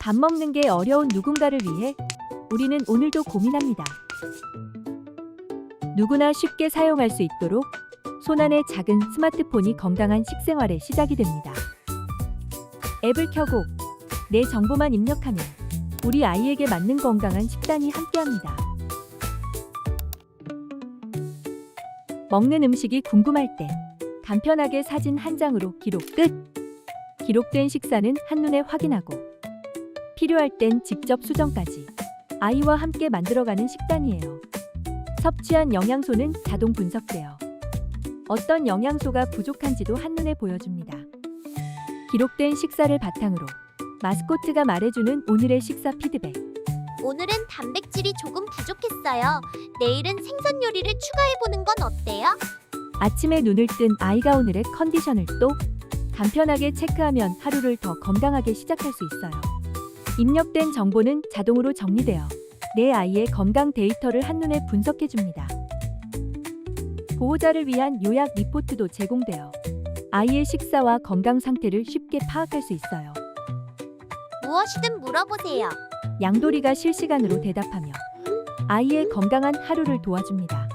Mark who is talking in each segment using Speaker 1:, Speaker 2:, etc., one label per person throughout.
Speaker 1: 밥 먹는 게 어려운 누군가를 위해 우리는 오늘도 고민합니다. 누구나 쉽게 사용할 수 있도록 손안의 작은 스마트폰이 건강한 식생활의 시작이 됩니다. 앱을 켜고 내 정보만 입력하면 우리 아이에게 맞는 건강한 식단이 함께합니다. 먹는 음식이 궁금할 때 간편하게 사진 한 장으로 기록 끝. 기록된 식사는 한눈에 확인하고 필요할 땐 직접 수정까지 아이와 함께 만들어가는 식단이에요. 섭취한 영양소는 자동 분석되어 어떤 영양소가 부족한지도 한눈에 보여줍니다. 기록된 식사를 바탕으로 마스코트가 말해주는 오늘의 식사 피드백.
Speaker 2: 오늘은 단백질이 조금 부족했어요. 내일은 생선 요리를 추가해보는 건 어때요?
Speaker 1: 아침에 눈을 뜬 아이가 오늘의 컨디션을 또 간편하게 체크하면 하루를 더 건강하게 시작할 수 있어요. 입력된 정보는 자동으로 정리되어 내 아이의 건강 데이터를 한눈에 분석해 줍니다. 보호자를 위한 요약 리포트도 제공되어 아이의 식사와 건강 상태를 쉽게 파악할 수 있어요.
Speaker 2: 무엇이든 물어보세요.
Speaker 1: 양돌이가 실시간으로 대답하며 아이의 건강한 하루를 도와줍니다.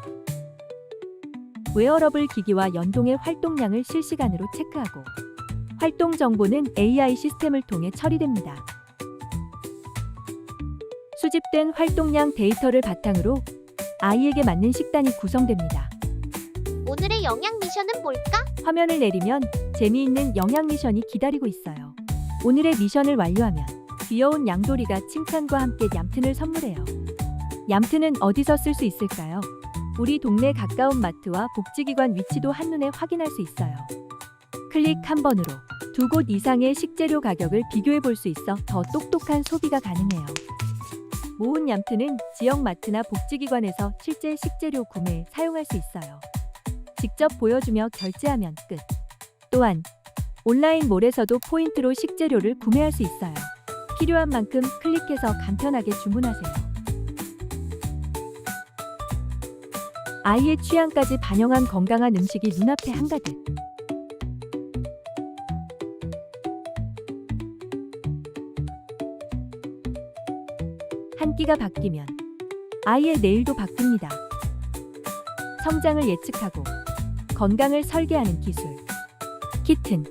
Speaker 1: 웨어러블 기기와 연동의 활동량을 실시간으로 체크하고 활동 정보는 AI 시스템을 통해 처리됩니다. 수집된 활동량 데이터를 바탕으로 아이에게 맞는 식단이 구성됩니다.
Speaker 2: 오늘의 영양 미션은 뭘까?
Speaker 1: 화면을 내리면 재미있는 영양 미션이 기다리고 있어요. 오늘의 미션을 완료하면 귀여운 양돌이가 칭찬과 함께 얌튼을 선물해요. 얌튼은 어디서 쓸 수 있을까요? 우리 동네 가까운 마트와 복지기관 위치도 한눈에 확인할 수 있어요. 클릭 한 번으로 두 곳 이상의 식재료 가격을 비교해 볼 수 있어 더 똑똑한 소비가 가능해요. 모은 얌튼은 지역 마트나 복지기관에서 실제 식재료 구매에 사용할 수 있어요. 직접 보여주며 결제하면 끝. 또한 온라인 몰에서도 포인트로 식재료를 구매할 수 있어요. 필요한 만큼 클릭해서 간편하게 주문하세요. 아이의 취향까지 반영한 건강한 음식이 눈앞에 한가득. 한 끼가 바뀌면 아이의 내일도 바뀝니다. 성장을 예측하고 건강을 설계하는 기술. 키튼